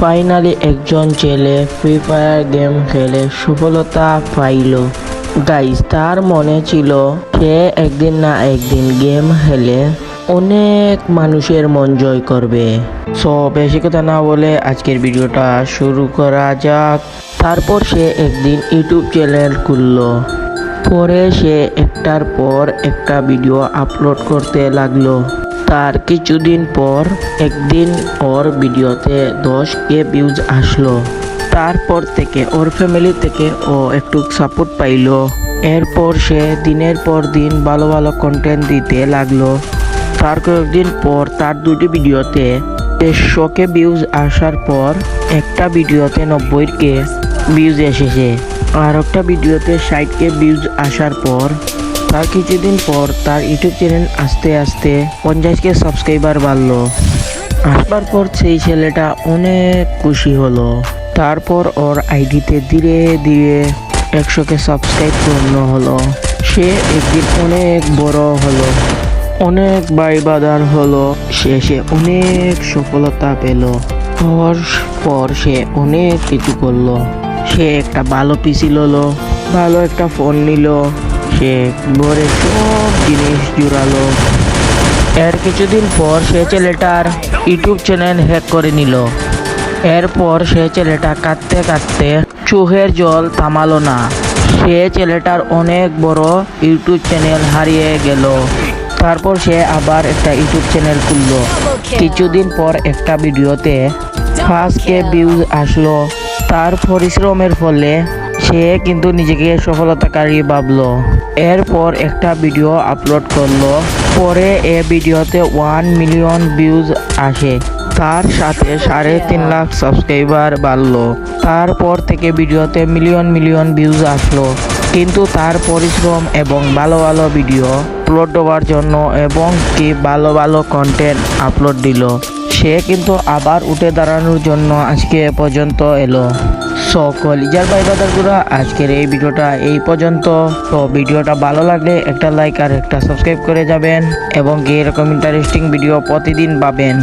Finally একজন ছেলে free fire game খেলে সফলতা পাইল। গাইস তার মনে ছিল সে একদিন না একদিন গেম খেলে অনেক মানুষের মন জয় করবে। সো বেশি কথা না বলে আজকের ভিডিওটা শুরু করা যাক। তারপর সে একদিন ইউটিউব চ্যানেল খুললো। পরে সে একটার পর একটা ভিডিও আপলোড করতে লাগল। তার কিছুদিন পর, একদিন ওর ভিডিওতে দশ কে ভিউজ আসলো। তারপর থেকে ওর ফ্যামিলি থেকে ও একটু সাপোর্ট পাইলো। এরপর সে দিনের পর দিন ভালো ভালো কন্টেন্ট দিতে লাগল। তার কয়েকদিন পর তার দুটি ভিডিওতে দেড়শো কে ভিউজ আসার পর একটা ভিডিওতে নব্বই কে ভিউজ এসেছে। আর একটা ভিডিওতে ষাট কে ভিউজ আসার পর তার কিছুদিন পর তার ইউটিউব চ্যানেল আস্তে আস্তে পঞ্চাশ কে সাবস্ক্রাইবার বাড়লো। আসবার পর সেই ছেলেটা অনেক খুশি হলো। তারপর ওর আইডিতে ধীরে ধীরে একশো কে সাবস্ক্রাইব পূর্ণ হলো। সে একদিন অনেক বড় হলো, অনেক বাইবাদার হলো শেষে অনেক সফলতা পেল। ওর পর সে অনেক কিছু করল। সে একটা ভালো পিসি ললো, ভালো একটা ফোন নিল সে ঘরে সব জিনিস জুড়ালো। এর কিছুদিন পর সে ছেলেটার ইউটিউব চ্যানেল হ্যাক করে নিল। এরপর সে ছেলেটা কাঁদতে কাঁদতে চোখের জল থামালো না। সে ছেলেটার অনেক বড় ইউটিউব চ্যানেল হারিয়ে গেল। তারপর সে আবার একটা ইউটিউব চ্যানেল খুললো। কিছুদিন পর একটা ভিডিওতে ফার্স্ট কে ভিউজ আসলো। তার পরিশ্রমের ফলে সে কিন্তু নিজেকে সফলতাকারী ভাবলো। এরপর একটা ভিডিও আপলোড করল। পরে এ ভিডিওতে ওয়ান মিলিয়ন ভিউজ আসে। তার সাথে সাড়ে তিন লাখ সাবস্ক্রাইবার বাড়লো। তারপর থেকে ভিডিওতে মিলিয়ন মিলিয়ন ভিউজ আসলো। কিন্তু তার পরিশ্রম এবং ভালো ভালো ভিডিও আপলোড দেওয়ার জন্য এবং কি ভালো ভালো কন্টেন্ট আপলোড দিল, সে কিন্তু আবার উঠে দাঁড়ানোর জন্য আজকে পর্যন্ত এলো। সকল ইজার ভাই বাদারগুলো আজকের এই ভিডিওটা এই পর্যন্ত। তো ভিডিওটা ভালো লাগলে একটা লাইক আর একটা সাবস্ক্রাইব করে যাবেন এবং এরকম ইন্টারেস্টিং ভিডিও প্রতিদিন পাবেন।